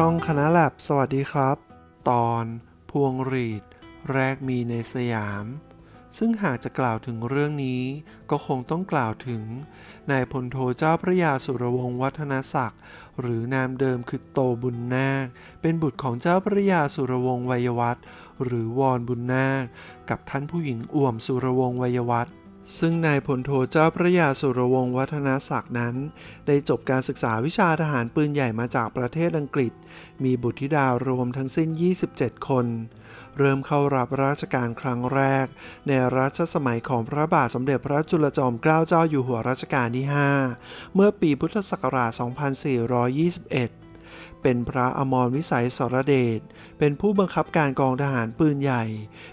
ช่องคณะแลบสวัสดีครับ ตอนพวงรีด แรกมีในสยาม ซึ่งหากจะกล่าวถึงเรื่องนี้ ก็คงต้องกล่าวถึงนายพลโทเจ้าพระยาสุรวงศ์วัฒนศักดิ์ หรือนามเดิมคือโตบุญนาค เป็นบุตรของเจ้าพระยาสุรวงศ์วัยวัฒน์หรือวอนบุญนาค กับท่านผู้หญิงอ่วมสุรวงศ์วัยวัฒน์ ซึ่งนายพลโทเจ้าพระยาสุรวงศ์วัฒนศักดิ์นั้น ได้จบการศึกษาวิชาทหารปืนใหญ่มาจากประเทศอังกฤษ มีบุตรธิดารวมทั้งสิ้น 27 คน เริ่มเข้ารับราชการครั้งแรก ในรัชสมัยของพระบาทสมเด็จพระจุลจอมเกล้าเจ้าอยู่หัวรัชกาลที่ 5 เมื่อปีพุทธศักราช 2421 เป็นพระอมรวิสัยสรเดช เป็นผู้บังคับการกองทหารปืนใหญ่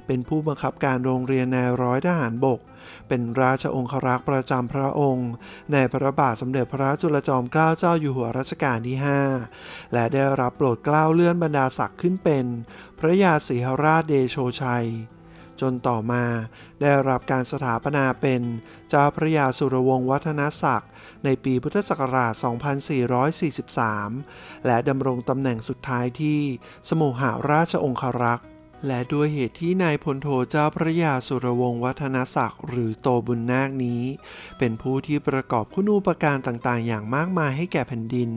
เป็นผู้บังคับการโรงเรียนนายร้อยทหารบก เป็นราชองครักษ์ประจำพระองค์ ในพระบาทสมเด็จพระจุลจอมเกล้าเจ้าอยู่หัวรัชกาลที่ 5 และได้รับโปรดเกล้าเลื่อนบรรดาศักดิ์ขึ้นเป็น พระยาศรีหราชเดโชชัย จนต่อมาได้รับการสถาปนาเป็นเจ้าพระยาสุรวงศ์วัฒนศักดิ์ ในปีพุทธศักราช 2443 และดำรงตำแหน่งสุดท้ายที่สมุหาราชองครักษ์ และด้วยเหตุที่นายพลโทเจ้าพระยาสุรวงศ์วัฒนศักดิ์หรือโตบุญนาคนี้ เป็นผู้ที่ประกอบคุณูปการต่างๆ อย่างมากมายให้แก่แผ่นดิน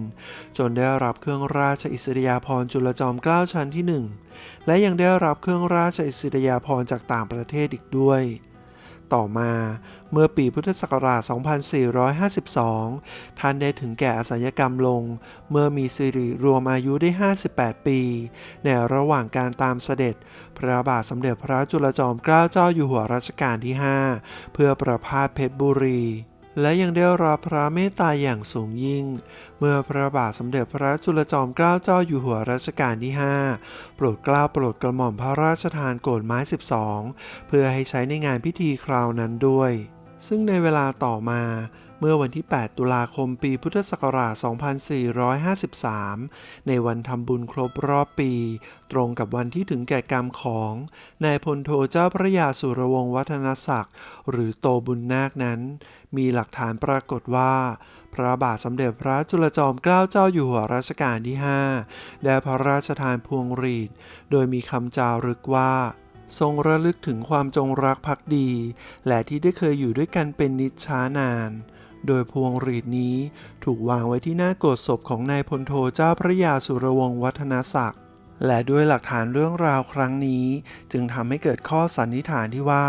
จนได้รับเครื่องราชอิสริยาภรณ์จุลจอมเกล้าชั้นที่หนึ่งและยังได้รับเครื่องราชอิสริยาภรณ์จากต่างประเทศอีกด้วย ต่อมาเมื่อปีพุทธศักราช 2452 ท่านได้ถึงแก่อสัญกรรมลง เมื่อมีสิริรวมอายุได้ 58 ปี ในระหว่างการตามเสด็จ พระบาทสมเด็จพระจุลจอมเกล้าเจ้าอยู่หัวรัชกาลที่ 5 เพื่อประพาสเพชรบุรี และยังได้รับพระเมตตาอย่างสูงยิ่ง เมื่อพระบาทสมเด็จพระจุลจอมเกล้าเจ้าอยู่หัวรัชกาลที่ 5 โปรดเกล้าโปรดกระหม่อมพระราชทานโกรธไม้ 12 เพื่อให้ใช้ในงานพิธีคราวนั้นด้วย ซึ่งในเวลาต่อมา เมื่อวันที่ 8 ตุลาคมปีพุทธศักราช 2453 ในวันทำบุญครบรอบปี ตรงกับวันที่ถึงแก่กรรมของนายพลโทเจ้าพระยาสุรวงศ์วัฒนศักดิ์ หรือโตบุญนาคนั้น มีหลักฐานปรากฏว่า พระบาทสมเด็จพระจุลจอมเกล้าเจ้าอยู่หัวรัชกาลที่ 5 ได้พระราชทานพวงหรีด โดยมีคำจารึกว่าทรงระลึกถึงความจงรักภักดี และที่ได้เคยอยู่ด้วยกันเป็นนิจช้านาน โดยพวงหรีดนี้ถูกวางไว้ที่หน้าโกศศพของนายพลโทเจ้าพระยาสุรวงศ์วัฒนศักดิ์และด้วยหลักฐานเรื่องราวครั้งนี้ จึงทำให้เกิดข้อสันนิษฐานที่ว่า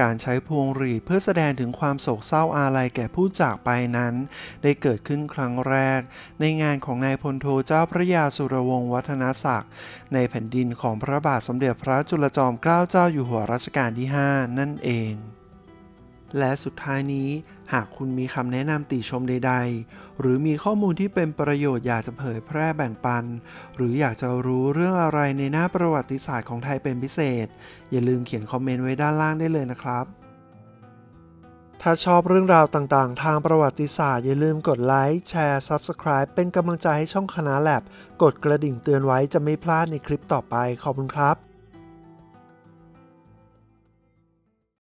การใช้พวงหรีดเพื่อแสดงถึงความโศกเศร้าอาลัยแก่ผู้จากไปนั้น ได้เกิดขึ้นครั้งแรก ในงานของนายพลโทเจ้าพระยาสุรวงศ์วัฒนศักดิ์ ในแผ่นดินของพระบาทสมเด็จพระจุลจอมเกล้าเจ้าอยู่หัวรัชกาลที่ 5 นั่นเอง และสุดท้ายนี้หากคุณมีคำแนะนำติชมใด ๆ หรือมีข้อมูลที่เป็นประโยชน์อยากจะเผยแพร่แบ่งปัน หรืออยากจะรู้เรื่องอะไรในหน้าประวัติศาสตร์ของไทยเป็นพิเศษ อย่าลืมเขียนคอมเมนต์ไว้ด้านล่างได้เลยนะครับ ถ้าชอบเรื่องราวต่างๆ ทางประวัติศาสตร์ อย่าลืมกดไลค์แชร์ Subscribe เป็นกำลังใจให้ช่องคณะแลบกดกระดิ่งเตือนไว้จะไม่พลาดในคลิปต่อไปขอบคุณครับ